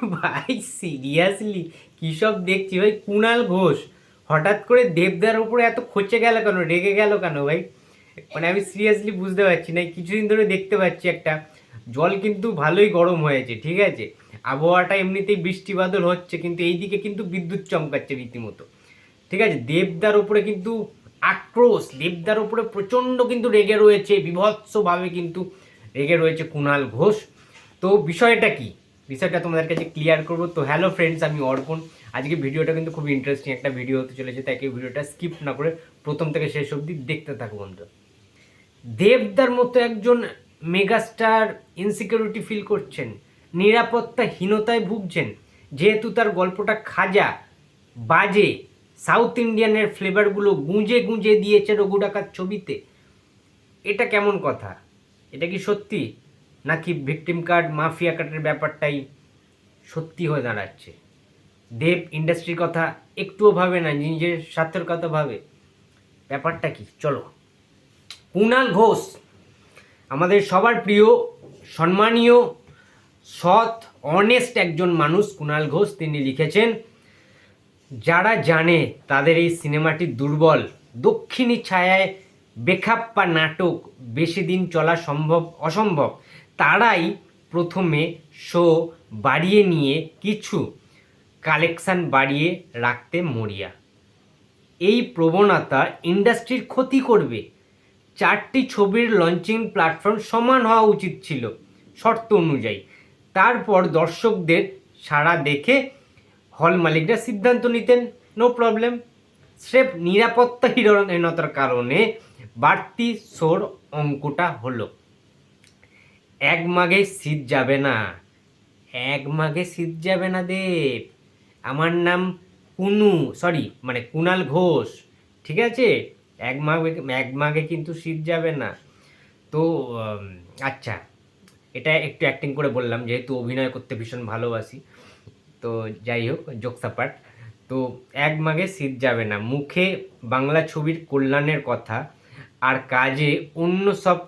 ভাই সিরিয়াসলি কী সব দেখছি? ভাই কুণাল ঘোষ, হঠাৎ করে দেবদার উপরে এত খচে গেল কেন? রেগে গেল কেন ভাই? মানে আমি সিরিয়াসলি বুঝতে পারছি না কিছুদিন ধরে দেখতে পাচ্ছি একটা। জল কিন্তু ভালোই গরম হয়েছে, ঠিক আছে? আবহাওয়াটা এমনিতেই বৃষ্টি বাদল হচ্ছে, কিন্তু এইদিকে কিন্তু বিদ্যুৎ চমকাচ্ছে রীতিমতো। ঠিক আছে? দেবদার উপরে কিন্তু আক্রোশ, দেবদার উপরে প্রচণ্ড কিন্তু রেগে রয়েছে, বিভৎসভাবে কিন্তু রেগে রয়েছে কুণাল ঘোষ। তো বিষয়টা কি? বিষয়টা তোমাদের কাছে ক্লিয়ার করব। তো হ্যালো ফ্রেন্ডস আমি অর্পণ। আজকে ভিডিওটা কিন্তু খুব ইন্টারেস্টিং একটা ভিডিও হতে চলেছে, তাই কেউ ভিডিওটা স্কিপ না করে প্রথম থেকে শেষ অবধি দেখতে থাকো বন্ধু দেবদার মতো একজন মেগাস্টার ইনসিকিউরিটি ফিল করছেন, নিরাপত্তাহীনতায় ভুগছেন। যেহেতু তার গল্পটা খাজা, বাজে সাউথ ইন্ডিয়ানের ফ্লেভারগুলো গুঁজে গুঁজে দিয়েছে রঘু ডাকাত ছবিতে। এটা কেমন কথা? এটা কি সত্যি? নাকি ভিকটিম কার্ড মাফিয়া কার্ডের ব্যাপারটাই সত্যি হয়ে দাঁড়াচ্ছে? দেব ইন্ডাস্ট্রির কথা একটুও ভাবে না, নিজের স্বার্থের কথা ভাবে। ব্যাপারটা কি? চলো। কুণাল ঘোষ, আমাদের সবার প্রিয়, সম্মানীয়, সৎ অনেস্ট একজন মানুষ কুণাল ঘোষ তিনি লিখেছেন, যারা জানে তাদের এই সিনেমাটি দুর্বল, দক্ষিণী ছায়ায় বেখাপ্পা নাটক বেশি দিন চলা সম্ভব, অসম্ভব। তারাই প্রথমে শো বাড়িয়ে নিয়ে কিছু কালেকশান বাড়িয়ে রাখতে মরিয়া। এই প্রবণতা ইন্ডাস্ট্রির ক্ষতি করবে। চারটি ছবির লঞ্চিং প্ল্যাটফর্ম সমান হওয়া উচিত ছিল শর্ত অনুযায়ী। তারপর দর্শকদের সাড়া দেখে হল মালিকরা সিদ্ধান্ত নিতেন নো প্রবলেম স্রেফ নিরাপত্তা নিরাপত্তাহীনতার কারণে বাড়তি সোর অঙ্কটা হলো। এক মাঘে শীত যাবে না। এক মাঘে শীত যাবে না দেব। আমার নাম কুনু সরি মানে কুনাল ঘোষ, ঠিক আছে? এক মাঘে এক মাঘে কিন্তু শীত যাবে না। তো আচ্ছা এটা একটু অ্যাক্টিং করে বললাম, যেহেতু অভিনয় করতে ভীষণ ভালোবাসি। তো যাই হোক জোকসাপাট তো এক মাঘে শীত যাবে না। মুখে বাংলা ছবির কল্যাণের কথা, আর কাজে অন্য সব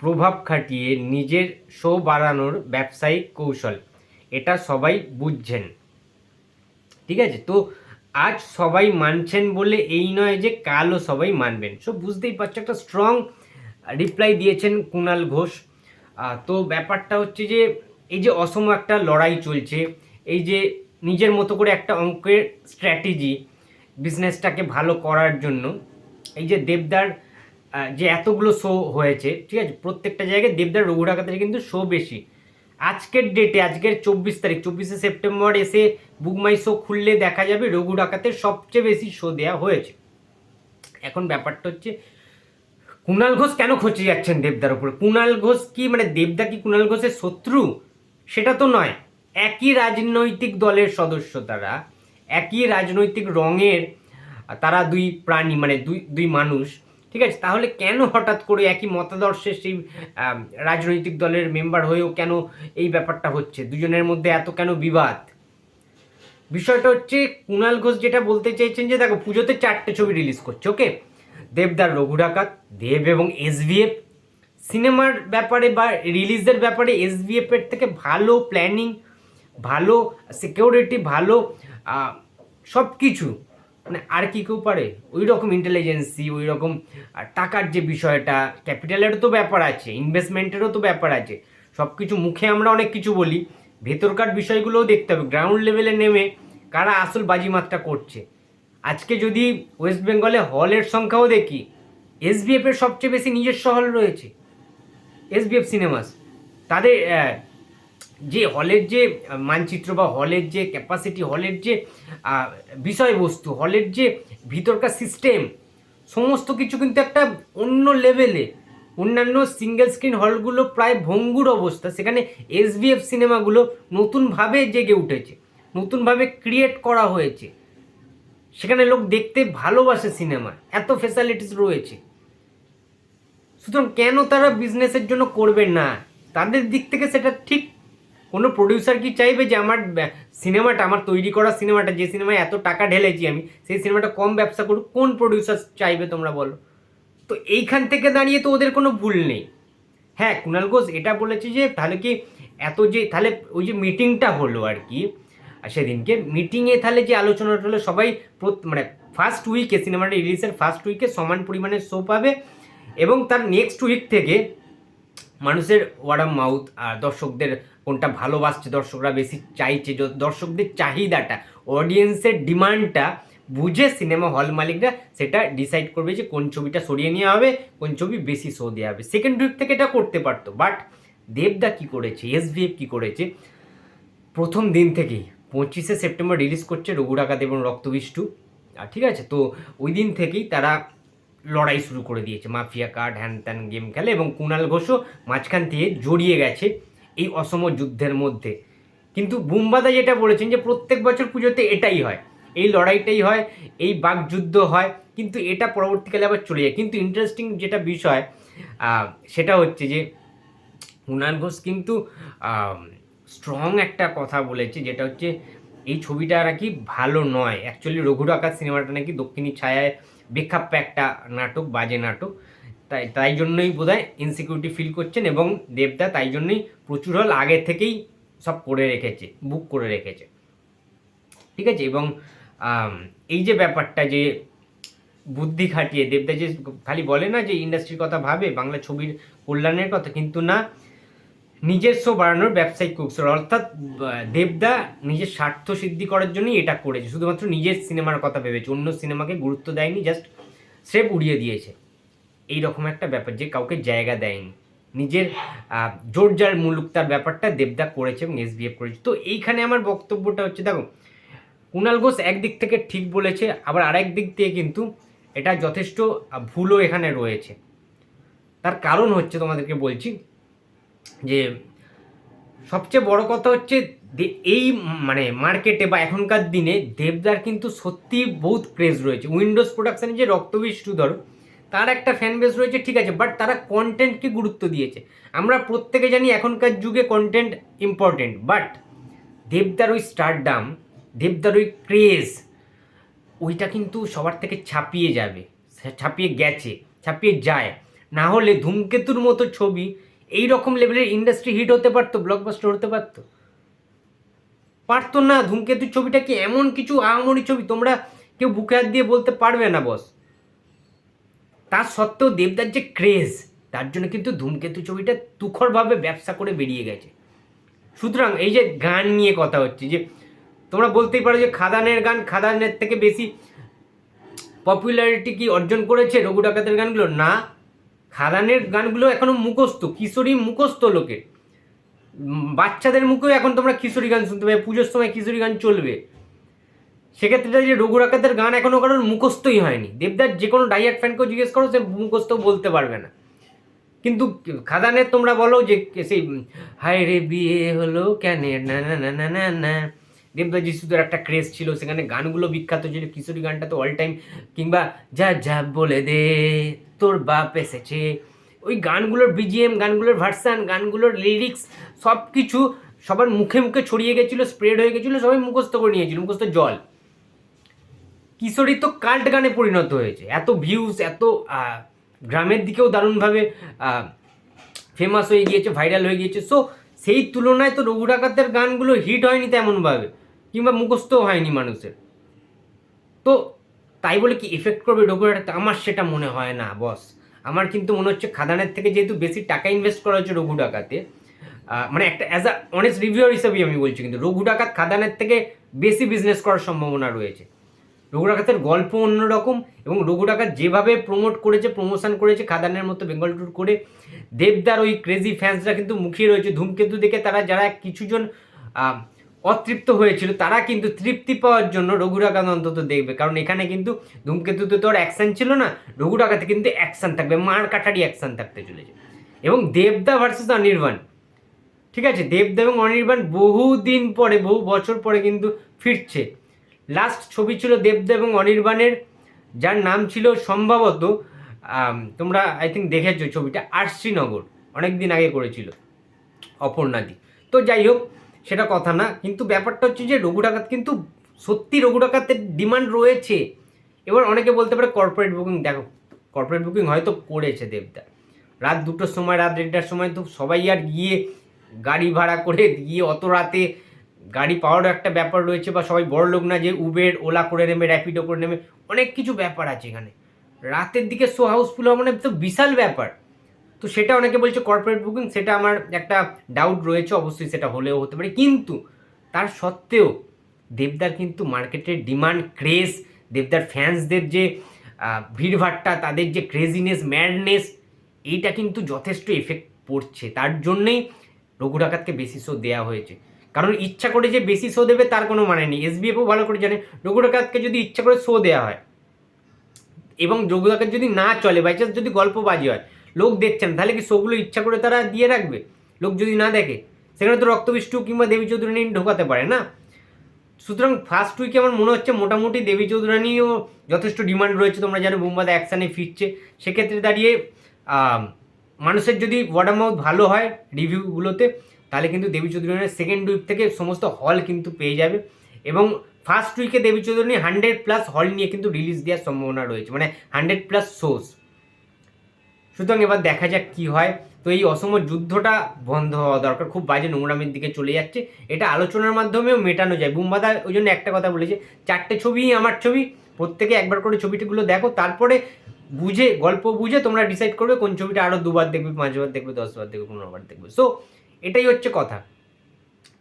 প্রভাব খাটিয়ে নিজের শো বাড়ানোর ব্যবসায়িক কৌশল। এটা সবাই বুঝছেন। ঠিক আছে? তো আজ সবাই মানছেন বলে এই নয় যে কালও সবাই মানবেন। সো বুঝতেই পারছ, একটা স্ট্রং রিপ্লাই দিয়েছেন কুণাল ঘোষ। তো ব্যাপারটা হচ্ছে যে, এই যে অসম একটা লড়াই চলছে, এই যে নিজের মতো করে একটা অঙ্কের স্ট্র্যাটেজি বিজনেসটাকে ভালো করার জন্য, এই যে দেবদার যে এতগুলো শো হয়েছে, ঠিক আছে? প্রত্যেকটা জায়গায় দেবদার রঘুরাকাতের কিন্তু শো বেশি। আজকের ডেটে আজকের চব্বিশ তারিখ, চব্বিশে সেপ্টেম্বর এসে বুকমাই শো খুললে দেখা যাবে রঘু ডাকাতের সবচেয়ে বেশি শো দেওয়া হয়েছে। এখন ব্যাপারটা হচ্ছে, কুণাল ঘোষ কেন খচে যাচ্ছেন দেবদার উপরে? কুণাল ঘোষ কি মানে দেবদা কি কুণাল ঘোষের শত্রু? সেটা তো নয়। একই রাজনৈতিক দলের সদস্য তারা, একই রাজনৈতিক রঙের তারা দুই প্রাণী মানে দুই দুই মানুষ ঠিক আছে? তাহলে কেন হঠাৎ করে একই মতাদর্শে সেই রাজনৈতিক দলের মেম্বার হয়েও কেন এই ব্যাপারটা হচ্ছে? দুজনের মধ্যে এত কেন বিবাদ? বিষয়টা হচ্ছে কুণাল ঘোষ যেটা বলতে চাইছেন যে, দেখো, পুজোতে চারটে ছবি রিলিজ করছে ওকে দেবদার রঘু ডাকাত, দেব এবং এসভিএফ সিনেমার ব্যাপারে বা রিলিজের ব্যাপারে এসভিএফ এর থেকে ভালো প্ল্যানিং ভালো সিকিউরিটি ভালো সব কিছু মানে আর কি কেউ পারে? ওই রকম ইন্টেলিজেন্সি ওই রকম টাকার যে বিষয়টা ক্যাপিটালেরও তো ব্যাপার আছে ইনভেস্টমেন্টেরও তো ব্যাপার আছে। সব কিছু মুখে আমরা অনেক কিছু বলি। ভেতরকার বিষয়গুলোও দেখতে হবে। গ্রাউন্ড লেভেলে নেমে কারা আসল বাজিমাতটা করছে? আজকে যদি ওয়েস্ট বেঙ্গলে হলের সংখ্যাও দেখি এসবিএফ এর সবচেয়ে বেশি নিজস্ব হল রয়েছে। এসবিএফ সিনেমাস তাদের যে হলের যে, মানচিত্র বা হলের যে ক্যাপাসিটি হলের যে বিষয়বস্তু, হলের যে ভিতরকার সিস্টেম সমস্ত কিছু কিন্তু একটা অন্য লেভেলে অন্যান্য সিঙ্গেল স্ক্রিন হলগুলো প্রায় ভঙ্গুর অবস্থা। সেখানে এসবিএফ সিনেমাগুলো নতুনভাবে জেগে উঠেছে, নতুনভাবে ক্রিয়েট করা হয়েছে। সেখানে লোক দেখতে ভালোবাসে সিনেমা এত ফেসিলিটিস রয়েছে। সুতরাং কেন তারা বিজনেসের জন্য করবে না? তাদের দিক থেকে সেটা ঠিক কোনো প্রডিউসার কি চাইবে যে আমার সিনেমাটা, আমার তৈরি করা সিনেমাটা, যে সিনেমায় এত টাকা ঢেলেছি আমি, সেই সিনেমাটা কম ব্যবসা করুক, কোন প্রডিউসার চাইবে তোমরা বলো? তো এইখান থেকে দাঁড়িয়ে তো ওদের কোনো ভুল নেই। হ্যাঁ কুণাল ঘোষ এটা বলেছে যে তাহলে কি এত যে, তাহলে ওই যে মিটিংটা হলো আর কি সেদিনকে মিটিংয়ে তাহলে যে আলোচনাটা হলো, সবাই মানে ফার্স্ট উইকে সিনেমাটা রিলিজের ফার্স্ট উইকে সমান পরিমাণে শো পাবে এবং তার নেক্সট উইক থেকে মানুষের ওয়ার্ড অফ মাউথ আর দর্শকদের কোনটা ভালোবাসছে দর্শকরা বেশি চাইছে দর্শকদের চাহিদাটা অডিয়েন্সের ডিমান্ডটা বুঝে সিনেমা হল মালিকরা সেটা ডিসাইড করবে যে কোন ছবিটা সরিয়ে নেওয়া হবে, কোন ছবি বেশি শো দেওয়া হবে। সেকেন্ড উইক থেকে এটা করতে পারতো বাট দেবদা কি করেছে এসভিএফ কি করেছে? প্রথম দিন থেকেই, পঁচিশে সেপ্টেম্বর রিলিজ করছে রঘু ডাকাত এবং রক্তবিষ্টু। আর ঠিক আছে, তো ওই দিন থেকেই তারা লড়াই শুরু করে দিয়েছে। মাফিয়া কার্ড হ্যান ত্যান গেম খেলে এবং কুণাল ঘোষও মাঝখান থেকে জড়িয়ে গেছে। এই অসম যুদ্ধের মধ্যে। কিন্তু বুম্বাদা যেটা বলেছেন যে প্রত্যেক বছর পুজোতে এটাই হয়। এই লড়াইটাই হয়, এই বাকযুদ্ধ হয়, কিন্তু এটা পরবর্তীকালে আবার চলে যায়। কিন্তু ইন্টারেস্টিং যেটা বিষয় সেটা হচ্ছে যে কুণাল ঘোষ কিন্তু স্ট্রং একটা কথা বলেছে, যেটা হচ্ছে এই ছবিটা নাকি ভালো নয়। অ্যাকচুয়ালি রঘু ডাকাত সিনেমাটা নাকি দক্ষিণী ছায়ায় বেখাপ্পা একটা নাটক, বাজে নাটক। তাই তাই জন্যই বোধ হয় ইনসিকিউরিটি ফিল করছেন এবং দেবদা তাই জন্যই প্রচুর হল আগে থেকেই সব করে রেখেছে বুক করে রেখেছে। ঠিক আছে? এবং এই যে ব্যাপারটা যে বুদ্ধি খাটিয়ে, দেবদা যে খালি বলে না যে ইন্ডাস্ট্রির কথা ভাবে, বাংলা ছবির কল্যাণের কথা, কিন্তু না নিজস্ব বাড়ানোর ব্যবসায়িক কৌশল, অর্থাৎ দেবদা নিজের স্বার্থ সিদ্ধি করার জন্যই এটা করেছে। শুধুমাত্র নিজের সিনেমার কথা ভেবেছে, অন্য সিনেমাকে গুরুত্ব দেয়নি জাস্ট স্রেফ উড়িয়ে দিয়েছে। এই রকম একটা ব্যাপার যে কাউকে জায়গা দেয়নি। নিজের জোরজার মুলুক তার ব্যাপারটা দেবদা করেছে এবং এসবিএফ করেছে। তো এইখানে আমার বক্তব্যটা হচ্ছে, দেখো কুণাল ঘোষ একদিক থেকে ঠিক বলেছে, আবার আরেক দিক থেকে কিন্তু এটা যথেষ্ট ভুলও এখানে রয়েছে। তার কারণ হচ্ছে তোমাদেরকে বলছি যে, সবচেয়ে বড় কথা হচ্ছে এই মানে মার্কেটে বা এখনকার দিনে দেবদার কিন্তু সত্যি বহুত ক্রেজ রয়েছে। উইন্ডোজ প্রোডাকশানে যে রক্তবিষ্টু ধরো তার একটা ফ্যান বেস রয়েছে, ঠিক আছে বাট তারা কন্টেন্টকে গুরুত্ব দিয়েছে। আমরা প্রত্যেকে জানি এখনকার যুগে কন্টেন্ট ইম্পর্টেন্ট বাট দেবদার ওই স্টারডাম দেবদার ওই ক্রেজ ওইটা কিন্তু সবার থেকে ছাপিয়ে যাবে, ছাপিয়ে গেছে, ছাপিয়ে যায়। না হলে ধূমকেতুর মতো ছবি এই রকম লেভেলের ইন্ডাস্ট্রি হিট হতে পারতো ব্লকবাস্টার হতে পারতো। পারতো না, ধূমকেতুর ছবিটা কি এমন কিছু আহামরি ছবি? তোমরা কেউ বুকে হাত দিয়ে বলতে পারবে না বস তার সত্ত্বেও দেবদার যে ক্রেজ তার জন্য কিন্তু ধূমকেতু ছবিটা তুখরভাবে ব্যবসা করে বেরিয়ে গেছে। সুতরাং এই যে গান নিয়ে কথা হচ্ছে, যে তোমরা বলতেই পারো যে খাদানের গান খাদানের থেকে বেশি পপুলারিটি কি অর্জন করেছে রঘু ডাকাতের গানগুলো? না, খাদানের গানগুলো এখনও মুখস্থ, কিশোরী মুখস্থ লোকের। বাচ্চাদের মুখেও এখন তোমরা কিশোরী গান শুনতে পাবে, পুজোর সময় কিশোরী গান চলবে। সেক্ষেত্রে যে রঘু ডাকাতের গান এখনও কারোর মুখস্থই হয়নি। দেবদার যে কোনো ডাইয়ার ফ্যানকেও জিজ্ঞেস করো, সে মুখস্থ বলতে পারবে না। কিন্তু খাদানের তোমরা বলো যে সেই হায় রে, বিয়ে হলো কেন? না না না না না না। যিশুদের একটা ক্রেজ ছিল, সেখানে গানগুলো বিখ্যাত ছিল, কিশোরী গানটা তো অল টাইম কিংবা, যা যা বলে দে, তোর বাপ এসেছে। ওই গানগুলোর বিজিএম গানগুলোর ভার্সান গানগুলোর লিরিক্স সব কিছু সবার মুখে মুখে ছড়িয়ে গেছিল স্প্রেড হয়ে গেছিল, সবাই মুখস্থ করে নিয়েছিল, মুখস্থ জল। কিশোরী তো কাল্ট গানে পরিণত হয়েছে। এত ভিউজ এত গ্রামের দিকেও দারুণভাবে ফেমাস হয়ে গিয়েছে ভাইরাল হয়ে গিয়েছে। সো সেই তুলনায় তো রঘু ডাকাতের গানগুলো হিট হয়নি তেমনভাবে, কিংবা মুখস্থও হয়নি মানুষের। তো, তাই বলে কি এফেক্ট করবে রঘু ডাকাত আমার সেটা মনে হয় না বস আমার কিন্তু মনে হচ্ছে খাদানের থেকে যেহেতু বেশি টাকা ইনভেস্ট করা হচ্ছে রঘু ডাকাতে মানে একটা অ্যাজ আ অনেস্ট রিভিউয়ার হিসেবেই আমি বলছি, কিন্তু রঘু ডাকাত খাদানের থেকে বেশি বিজনেস করার সম্ভাবনা রয়েছে। রঘু ডাকাতের গল্প অন্যরকম এবং রঘু ডাকাত যেভাবে প্রমোট করেছে প্রমোশন করেছে, খাদানের মতো বেঙ্গল ট্যুর করে, দেবদার ওই ক্রেজি ফ্যান্সরা কিন্তু মুখিয়ে রয়েছে। ধূমকেতু দেখে তারা যারা কিছুজন অতৃপ্ত হয়েছিল, তারা কিন্তু তৃপ্তি পাওয়ার জন্য রঘু ডাকাত অন্তত দেখবে। কারণ এখানে কিন্তু ধূমকেতুতে তো আর অ্যাকশন ছিল না রঘু ডাকাতে কিন্তু অ্যাকশন থাকবে, মার কাটারি অ্যাকশন থাকতে চলেছে। এবং দেবদা ভার্সেস অনির্বাণ। ঠিক আছে, দেবদা এবং অনির্বাণ বহুদিন পরে, বহু বছর পরে কিন্তু ফিরছে। লাস্ট ছবি ছিল দেবদা এবং অনির্বাণের, যার নাম ছিল সম্ভবত তোমরা আই থিঙ্ক দেখেছ ছবিটা, আরশিনগর অনেক দিন আগে করেছিল অপর্ণাদি তো যাই হোক, সেটা কথা না, কিন্তু ব্যাপারটা হচ্ছে যে রঘু ডাকাত কিন্তু সত্যি রঘু ডাকাতের ডিমান্ড রয়েছে। এবার অনেকে বলতে পারে কর্পোরেট বুকিং দেখো কর্পোরেট বুকিং হয়তো করেছে দেবদা। রাত দুটোর সময়, রাত দেড়টার সময় তো সবাই আর গিয়ে গাড়ি ভাড়া করে, গিয়ে অত রাতে গাড়ি পাওয়ারও একটা ব্যাপার রয়েছে বা সবাই বড় লোক না যে উবের ওলা করে নেবে র্যাপিডো করে নেবে, অনেক কিছু ব্যাপার আছে এখানে। রাতের দিকে শো হাউসফুল হওয়া মানে তো বিশাল ব্যাপার। তো সেটা অনেকে বলছে কর্পোরেট বুকিং সেটা আমার একটা ডাউট রয়েছে, অবশ্যই সেটা হলেও হতে পারে। কিন্তু তার সত্ত্বেও দেবদার কিন্তু মার্কেটের ডিমান্ড ক্রেজ দেবদার ফ্যান্সদের যে ভিড়ভাট্টা, তাদের যে ক্রেজিনেস ম্যাডনেস এইটা কিন্তু যথেষ্ট এফেক্ট পড়ছে। তার জন্যেই রঘু ডাকাতকে বেশি শো দেওয়া হয়েছে। কারণ ইচ্ছা করে যে বেশি শো দেবে তার কোনো মানে নেই। এসবিএফও ভালো করে জানে। রঘু ডাকাতকে যদি ইচ্ছা করে শো দেওয়া হয় এবং রঘু যদি না চলে বাই চান্স যদি গল্প বাজি হয়, লোক দেখছেন তাহলে কি শোগুলো ইচ্ছা করে তারা দিয়ে রাখবে? লোক যদি না দেখে, সেখানে তো রক্তবিষ্টু কিংবা দেবী চৌধুরানী ঢোকাতে পারে না? সুতরাং ফার্স্ট উইকে আমার মনে হচ্ছে মোটামুটি দেবী চৌধুরানীও যথেষ্ট ডিমান্ড রয়েছে। তোমরা জানো বুম্বাদা অ্যাকশানে ফিরছে। সেক্ষেত্রে দাঁড়িয়ে মানুষের যদি ওয়ার্ড মাউথ ভালো হয় রিভিউগুলোতে তাহলে কিন্তু দেবী চৌধুরানীর সেকেন্ড উইক থেকে সমস্ত হল কিন্তু পেয়ে যাবে। এবং ফার্স্ট উইকে দেবী চৌধুরানী হান্ড্রেড প্লাস হল নিয়ে কিন্তু রিলিজ দেওয়ার সম্ভাবনা রয়েছে মানে হান্ড্রেড প্লাস শোজ সুতরাং এবার দেখা যাক কি হয়। তো এই অসম যুদ্ধটা বন্ধ হওয়া দরকার, খুব বাজে নোংরামের দিকে চলে যাচ্ছে। এটা আলোচনার মাধ্যমেও মেটানো যায়। বুম্বাদা ওই জন্য একটা কথা বলেছে, চারটে ছবি, আমার ছবি, প্রত্যেকে একবার করে ছবিটিগুলো দেখো, তারপরে বুঝে, গল্প বুঝে তোমরা ডিসাইড করবে কোন ছবিটা আরও দুবার দেখবে, পাঁচবার দেখবে, দশবার দেখবে, পনেরোবার দেখবে। সো এটাই হচ্ছে কথা।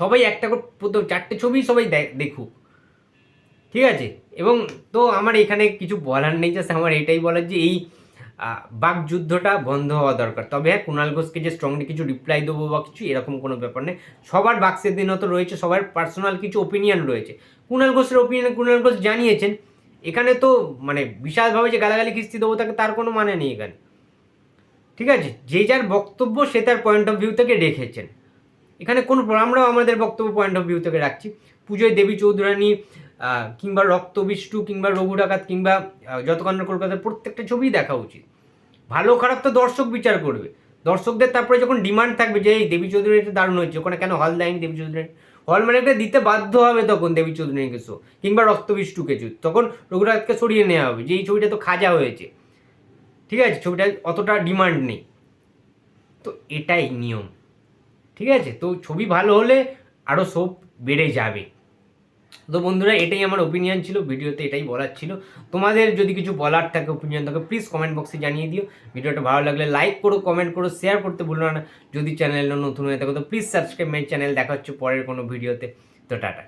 সবাই একটা করে চারটে ছবি সবাই দেখুক। ঠিক আছে? এবং তো আমার এখানে কিছু বলার নেই জাস্ট আমার এটাই বলার যে এই বাকযুদ্ধটা বন্ধ হওয়া দরকার। তবে হ্যাঁ কুণাল ঘোষকে যে স্ট্রংলি কিছু রিপ্লাই দেবো বা কিছু, এরকম কোনো ব্যাপার নেই। সবার বাক্সের দিনও তো রয়েছে, সবার পার্সোনাল কিছু ওপিনিয়ন রয়েছে। কুণাল ঘোষের ওপিনিয়ন কুণাল ঘোষ জানিয়েছেন, এখানে তো মানে বিশালভাবে যে গালাগালি কিস্তি দেবো তাকে, তার কোনো মানে নেই এখানে। ঠিক আছে? যে যার বক্তব্য সে তার পয়েন্ট অফ ভিউ থেকে রেখেছেন এখানে কোনো আমরাও আমাদের বক্তব্য পয়েন্ট অফ ভিউ থেকে রাখছি। পুজোয় দেবী চৌধুরানী কিংবা রক্তবিষ্টু, কিংবা রঘু ডাকাত, কিংবা যতকান্ড কলকাতার প্রত্যেকটা ছবি দেখা উচিত। ভালো খারাপ তো দর্শক বিচার করবে। দর্শকদের তারপরে যখন ডিমান্ড থাকবে যে, এই দেবী চৌধুরী এটা দারুণ হয়েছে, ওখানে কেন হল দেয়নি দেবী চৌধুরী হল একটা দিতে বাধ্য হবে তখন দেবী চৌধুরীকে শো কিংবা রক্তবিষ্টুকে কিছু তখন রঘুরাজকে সরিয়ে নেওয়া হবে যে, এই ছবিটা তো খাজা হয়েছে। ঠিক আছে? ছবিটা অতটা ডিমান্ড নেই। তো এটাই নিয়ম। ঠিক আছে? তো ছবি ভালো হলে আরও সব বেড়ে যাবে। তো বন্ধুরা, এটাই আমার ওপিনিয়ন ছিল। ভিডিওতে এটাই বলার ছিল। তোমাদের যদি কিছু বলার থাকে ওপিনিয়ন থাকে প্লিজ কমেন্ট বক্সে জানিয়ে দিও। ভিডিওটা ভালো লাগলে লাইক করো কমেন্ট করো শেয়ার করতে ভুলো না। যদি চ্যানেল নতুন হয়ে থাকো, তো প্লিজ সাবস্ক্রাইব মাই চ্যানেল দেখা হচ্ছে পরের কোনো ভিডিওতে। তো টাটা।